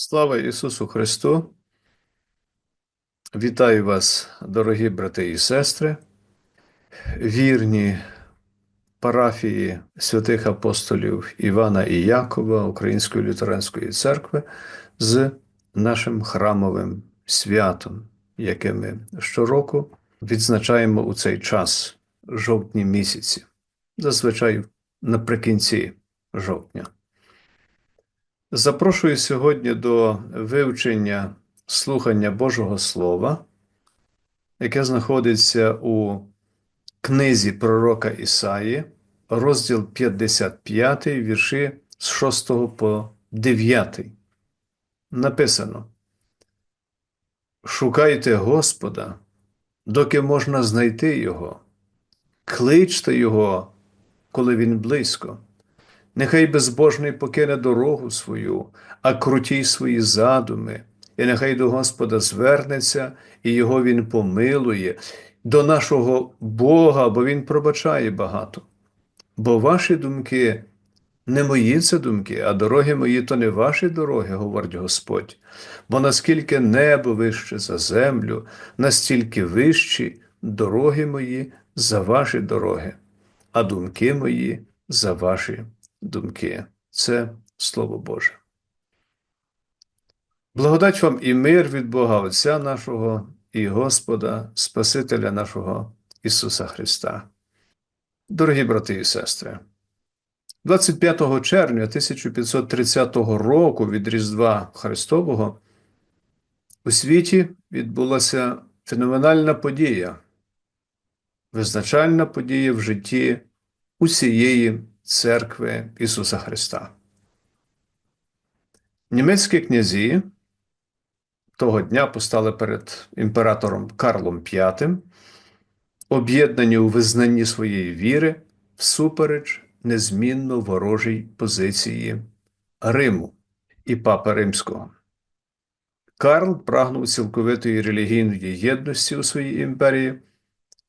Слава Ісусу Христу! Вітаю вас, дорогі брати і сестри, вірні парафії святих апостолів Івана і Якова Української лютеранської церкви з нашим храмовим святом, яке ми щороку відзначаємо у цей час, жовтні місяці, зазвичай наприкінці жовтня. Запрошую сьогодні до вивчення слухання Божого Слова, яке знаходиться у книзі пророка Ісаї, розділ 55, вірші з 6 по 9. Написано: Шукайте Господа, доки можна знайти Його, кличте Його, коли Він близько. Нехай безбожний покине дорогу свою, а крутій свої задуми, і нехай до Господа звернеться, і його Він помилує, до нашого Бога, бо Він пробачає багато. Бо ваші думки не мої це думки, а дороги мої то не ваші дороги, говорить Господь. Бо наскільки небо вище за землю, настільки вищі дороги мої за ваші дороги, а думки мої за ваші думки. Це Слово Боже. Благодать вам і мир від Бога Отця нашого і Господа, Спасителя нашого Ісуса Христа. Дорогі брати і сестри, 25 червня 1530 року від Різдва Христового у світі відбулася феноменальна подія, визначальна подія в житті усієї Церкви Ісуса Христа. Німецькі князі того дня постали перед імператором Карлом V, об'єднані у визнанні своєї віри всупереч незмінно ворожій позиції Риму і Папи Римського. Карл прагнув цілковитої релігійної єдності у своїй імперії,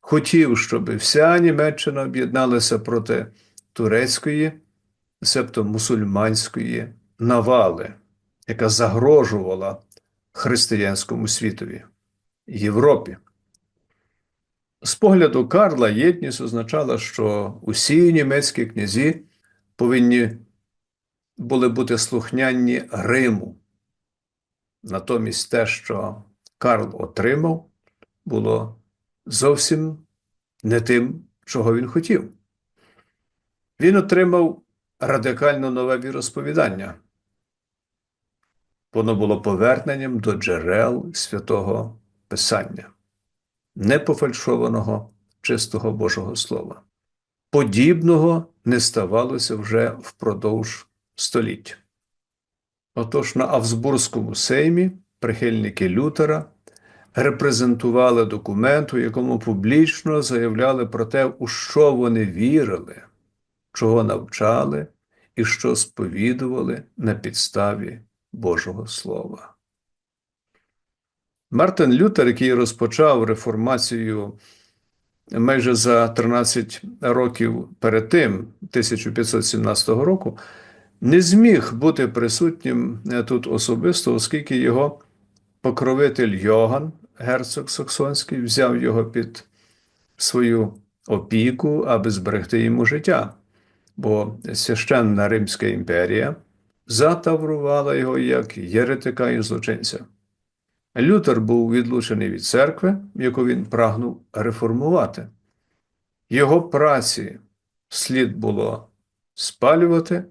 хотів, щоб вся Німеччина об'єдналася проти турецької, себто мусульманської навали, яка загрожувала християнському світові Європі. З погляду Карла єдність означала, що усі німецькі князі повинні були бути слухняні Риму. Натомість те, що Карл отримав, було зовсім не тим, чого він хотів. Він отримав радикально нове віросповідання. Воно було поверненням до джерел святого Писання, непофальшованого чистого Божого Слова. Подібного не ставалося вже впродовж століть. Отож на Авсбурзькому сеймі прихильники Лютера репрезентували документ, у якому публічно заявляли про те, у що вони вірили чого навчали і що сповідували на підставі Божого Слова. Мартин Лютер, який розпочав реформацію майже за 13 років перед тим, 1517 року, не зміг бути присутнім тут особисто, оскільки його покровитель Йоган, герцог Саксонський, взяв його під свою опіку, аби зберегти йому життя бо священна Римська імперія затаврувала його як єретика і злочинця. Лютер був відлучений від церкви, яку він прагнув реформувати. Його праці слід було спалювати,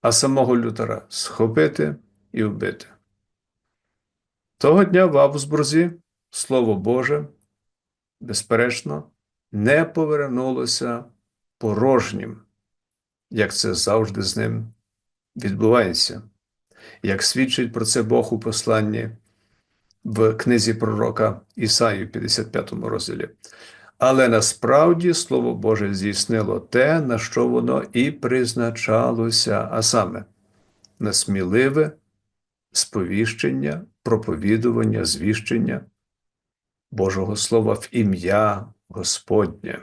а самого Лютера схопити і вбити. Того дня в Авсбурзі Слово Боже, безперечно, не повернулося порожнім як це завжди з ним відбувається, як свідчить про це Бог у посланні в книзі пророка Ісаї в 55 розділі. Але насправді Слово Боже здійснило те, на що воно і призначалося, а саме на сміливе сповіщення, проповідування, звіщення Божого Слова в ім'я Господнє.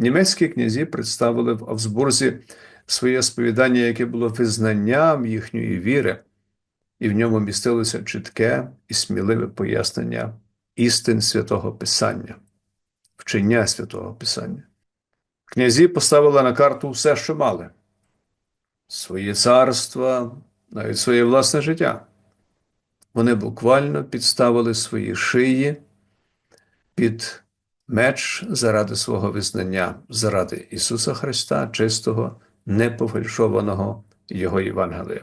Німецькі князі представили в Авсбурзі своє сповідання, яке було визнанням їхньої віри, і в ньому містилося чітке і сміливе пояснення істин святого Писання, вчення святого Писання. Князі поставили на карту все, що мали свої царства, навіть своє власне життя. Вони буквально підставили свої шиї під меч заради свого визнання, заради Ісуса Христа, чистого, непофальшованого Його Євангелія.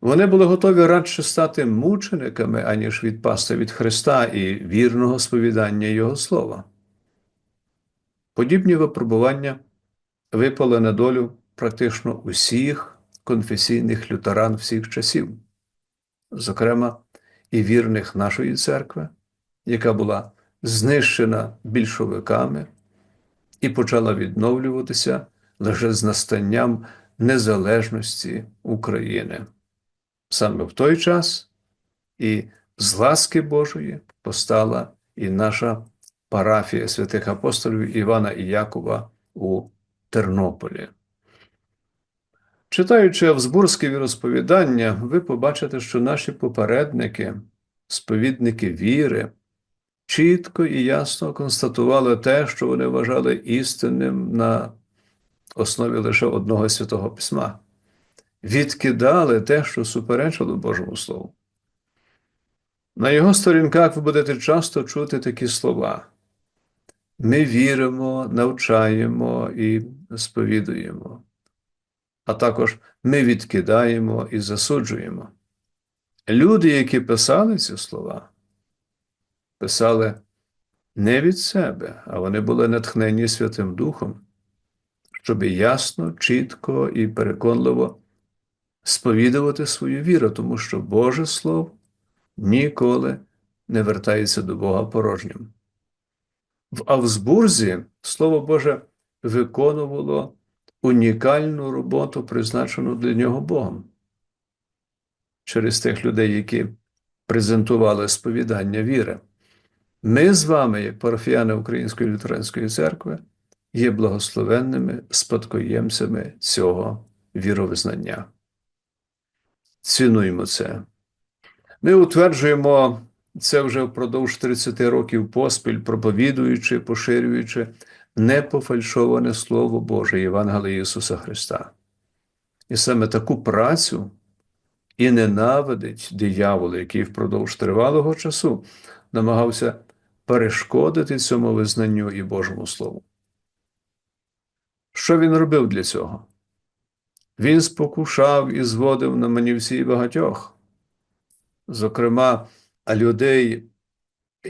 Вони були готові радше стати мучениками, аніж відпасти від Христа і вірного сповідання Його Слова. Подібні випробування випали на долю практично усіх конфесійних лютеран всіх часів, зокрема і вірних нашої церкви, яка була знищена більшовиками і почала відновлюватися лише з настанням незалежності України. Саме в той час і з ласки Божої постала і наша парафія святих апостолів Івана і Якова у Тернополі. Читаючи Авсбурзьке віросповідання, ви побачите, що наші попередники, сповідники віри, чітко і ясно констатували те, що вони вважали істинним на основі лише одного святого письма, відкидали те, що суперечило Божому Слову. На його сторінках ви будете часто чути такі слова. Ми віримо, навчаємо і сповідуємо, а також ми відкидаємо і засуджуємо. Люди, які писали ці слова, писали не від себе, а вони були натхнені Святим Духом, щоб ясно, чітко і переконливо сповідувати свою віру, тому що Боже Слово ніколи не вертається до Бога порожнім. В Авсбурзі Слово Боже виконувало унікальну роботу, призначену для нього Богом. Через тих людей, які презентували сповідання віри. Ми з вами, як парафіяни Української лютеранської церкви, є благословенними спадкоємцями цього віровизнання. Цінуємо це. Ми утверджуємо це вже впродовж 30 років поспіль, проповідуючи, поширюючи непофальшоване Слово Боже Євангелія Ісуса Христа. І саме таку працю і ненавидить диявол, який впродовж тривалого часу намагався перешкодити цьому визнанню і Божому Слову. Що він робив для цього? Він спокушав і зводив на манівці багатьох, зокрема, людей,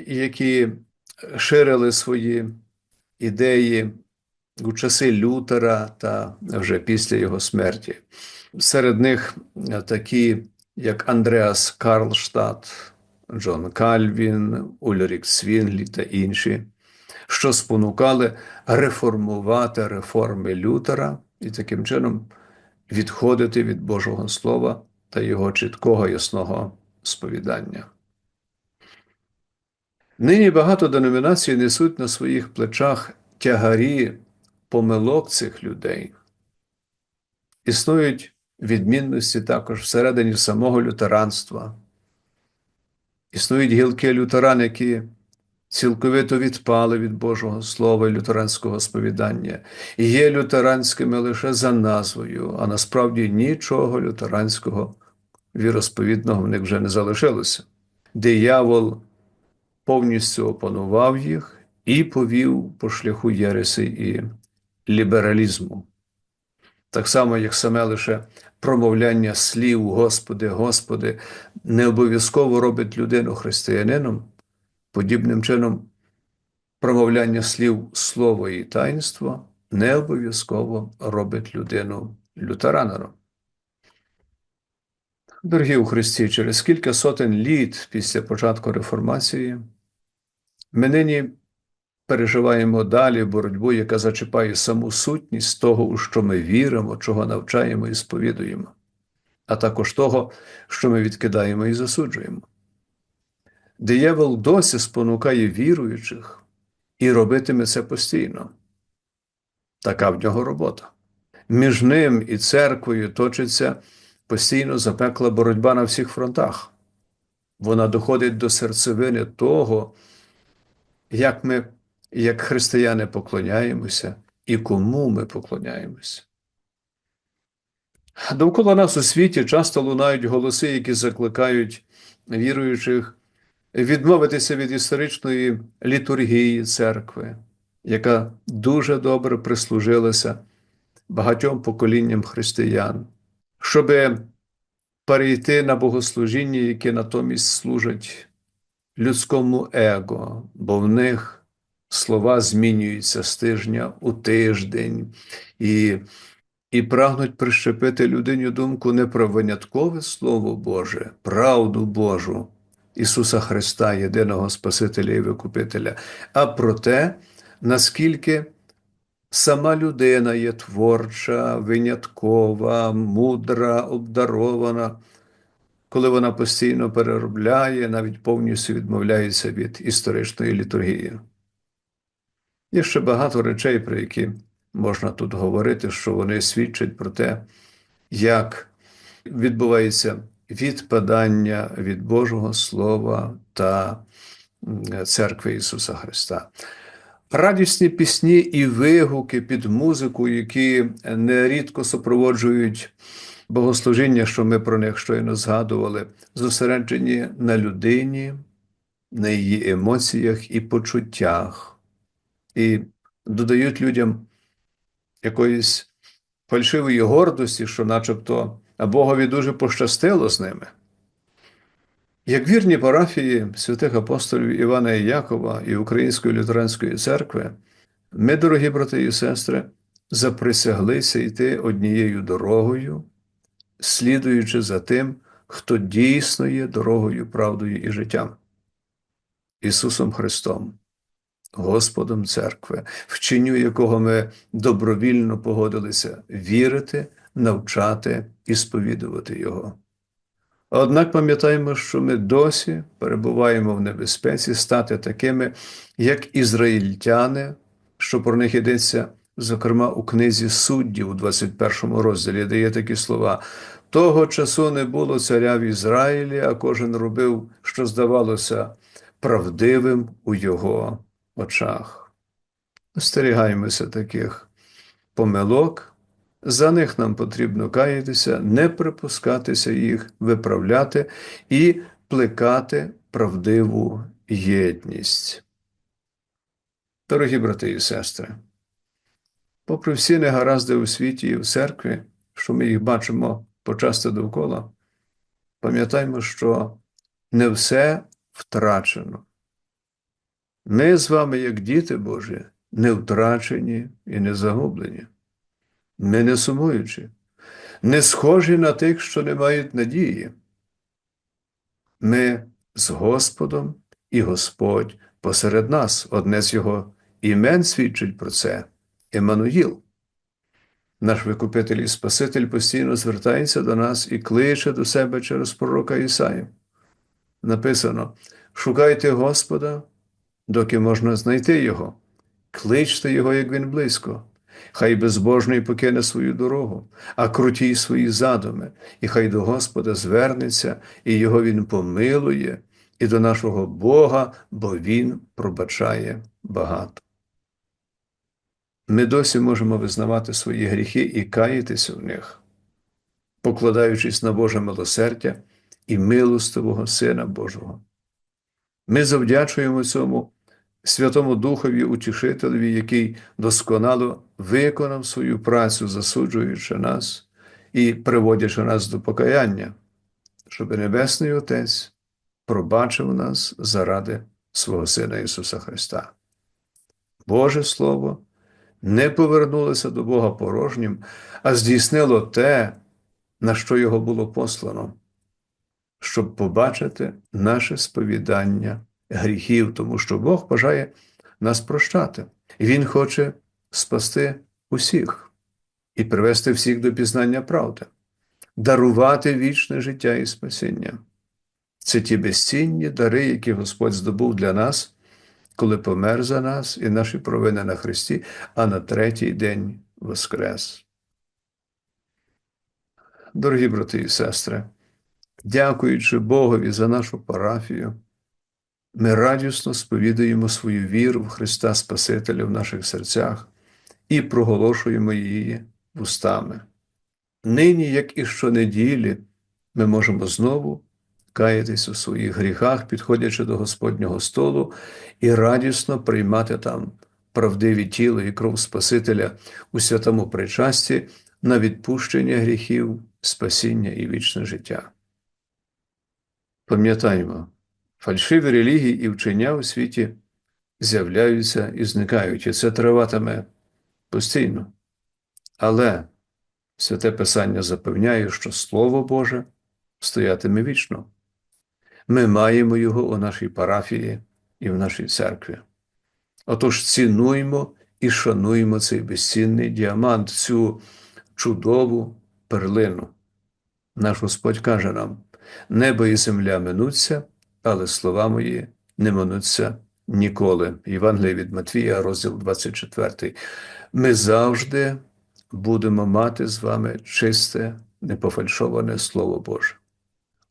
які ширили свої ідеї у часи Лютера та вже після його смерті. Серед них такі, як Андреас Карлштадт, Джон Кальвін, Ульрік Свінглі та інші, що спонукали реформувати реформи Лютера і таким чином відходити від Божого Слова та його чіткого ясного сповідання. Нині багато деномінацій несуть на своїх плечах тягарі помилок цих людей. Існують відмінності також всередині самого лютеранства. Існують гілки лютеран, які цілковито відпали від Божого Слова і лютеранського сповідання, і є лютеранськими лише за назвою, а насправді нічого лютеранського віросповідного в них вже не залишилося. Диявол повністю опанував їх і повів по шляху Єреси і лібералізму. Так само, як саме лише промовляння слів, Господи, Господи, не обов'язково робить людину християнином, подібним чином промовляння слів слово і таїнство не обов'язково робить людину лютеранином. Дорогі у Христі, через кілька сотень літ після початку реформації ми нині переживаємо далі боротьбу, яка зачіпає саму сутність того, у що ми віримо, чого навчаємо і сповідуємо, а також того, що ми відкидаємо і засуджуємо. Диявол досі спонукає віруючих і робитиме це постійно. Така в нього робота. Між ним і церквою точиться постійно запекла боротьба на всіх фронтах. Вона доходить до серцевини того, як ми, як християни, поклоняємося і кому ми поклоняємося. Довкола нас у світі часто лунають голоси, які закликають віруючих відмовитися від історичної літургії церкви, яка дуже добре прислужилася багатьом поколінням християн, щоб перейти на богослужіння, які натомість служать людському его, бо в них слова змінюються з тижня у тиждень і і прагнуть прищепити людині думку не про виняткове Слово Боже, правду Божу, Ісуса Христа, єдиного Спасителя і Викупителя, а про те, наскільки сама людина є творча, виняткова, мудра, обдарована, коли вона постійно переробляє, навіть повністю відмовляється від історичної літургії. Є ще багато речей, про які можна тут говорити, що вони свідчать про те, як відбувається відпадання від Божого Слова та церкви Ісуса Христа. Радісні пісні і вигуки під музику, які нерідко супроводжують богослужіння, що ми про них щойно згадували, зосереджені на людині, на її емоціях і почуттях, і додають людям якоїсь фальшивої гордості, що начебто Богові дуже пощастило з ними. Як вірні парафії святих апостолів Івана і Якова і Української лютеранської церкви, ми, дорогі брати і сестри, заприсяглися йти однією дорогою, слідуючи за тим, хто дійсно є дорогою, правдою і життям, Ісусом Христом. Господом церкви, вченню якого ми добровільно погодилися вірити, навчати і сповідувати Його. Однак пам'ятаємо, що ми досі перебуваємо в небезпеці стати такими, як ізраїльтяни, що про них йдеться, зокрема, у книзі суддів у 21 розділі, де є такі слова. Того часу не було царя в Ізраїлі, а кожен робив, що здавалося правдивим у його очах. Остерігаємося таких помилок, за них нам потрібно каятися, не припускатися їх, виправляти і плекати правдиву єдність. Дорогі брати і сестри, попри всі негаразди у світі і в церкві, що ми їх бачимо почасти довкола, пам'ятаймо, що не все втрачено. Ми з вами, як діти Божі, не втрачені і не загублені. Ми не сумуючи, не схожі на тих, що не мають надії. Ми з Господом і Господь посеред нас, одне з Його імен свідчить про це Еммануїл. Наш Викупитель і Спаситель постійно звертається до нас і кличе до себе через пророка Ісаї. Написано: Шукайте Господа доки можна знайти його, кличте його, як він близько. Хай безбожний покине свою дорогу, а круті свої задуми, і хай до Господа звернеться, і його Він помилує, і до нашого Бога, бо Він пробачає багато. Ми досі можемо визнавати свої гріхи і каятися в них, покладаючись на Боже милосердя і милостивого Сина Божого. Ми завдячуємо цьому Святому Духові Утішителеві, який досконало виконав свою працю, засуджуючи нас і приводячи нас до покаяння, щоб Небесний Отець пробачив нас заради свого Сина Ісуса Христа. Боже Слово не повернулося до Бога порожнім, а здійснило те, на що його було послано, щоб побачити наше сповідання гріхів, тому що Бог бажає нас прощати. Він хоче спасти усіх і привести всіх до пізнання правди, дарувати вічне життя і спасіння. Це ті безцінні дари, які Господь здобув для нас, коли помер за нас і наші провини на Христі, а на третій день воскрес. Дорогі брати і сестри, дякуючи Богові за нашу парафію, ми радісно сповідуємо свою віру в Христа Спасителя в наших серцях і проголошуємо її вустами. Нині, як і щонеділі, ми можемо знову каятись у своїх гріхах, підходячи до Господнього столу і радісно приймати там правдиві тіло і кров Спасителя у святому причасті на відпущення гріхів, спасіння і вічне життя. Пам'ятаємо, фальшиві релігії і вчення у світі з'являються і зникають, і це триватиме постійно. Але Святе Писання запевняє, що Слово Боже стоятиме вічно. Ми маємо його у нашій парафії і в нашій церкві. Отож цінуємо і шануємо цей безцінний діамант, цю чудову перлину. Наш Господь каже нам: небо і земля минуться, але слова мої не минуться ніколи. Євангеліє від Матвія, розділ 24. Ми завжди будемо мати з вами чисте, непофальшоване Слово Боже.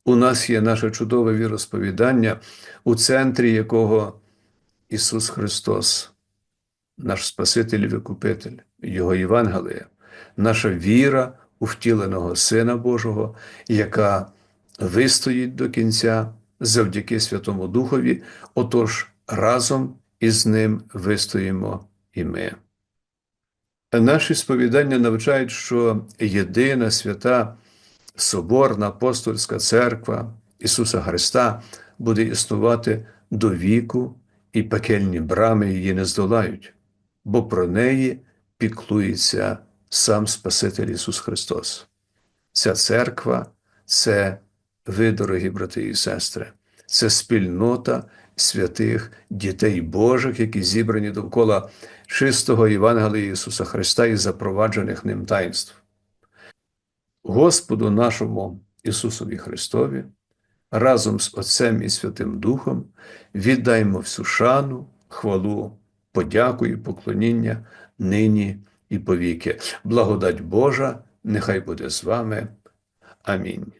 У нас є наше чудове віросповідання, у центрі якого Ісус Христос, наш Спаситель і Викупитель, Його Євангелія, наша віра у втіленого Сина Божого, яка вистоїть до кінця завдяки Святому Духові, отож разом із Ним вистоїмо і ми. Наші сповідання навчають, що єдина свята Соборна апостольська церква Ісуса Христа буде існувати до віку, і пекельні брами її не здолають, бо про неї піклується сам Спаситель Ісус Христос. Ця церква це ви, дорогі брати і сестри, це спільнота святих дітей Божих, які зібрані довкола чистого Євангелія Ісуса Христа і запроваджених ним таїнств. Господу нашому Ісусові Христові, разом з Отцем і Святим Духом віддаймо всю шану, хвалу, подяку і поклоніння нині і повіки. Благодать Божа, нехай буде з вами. Амінь.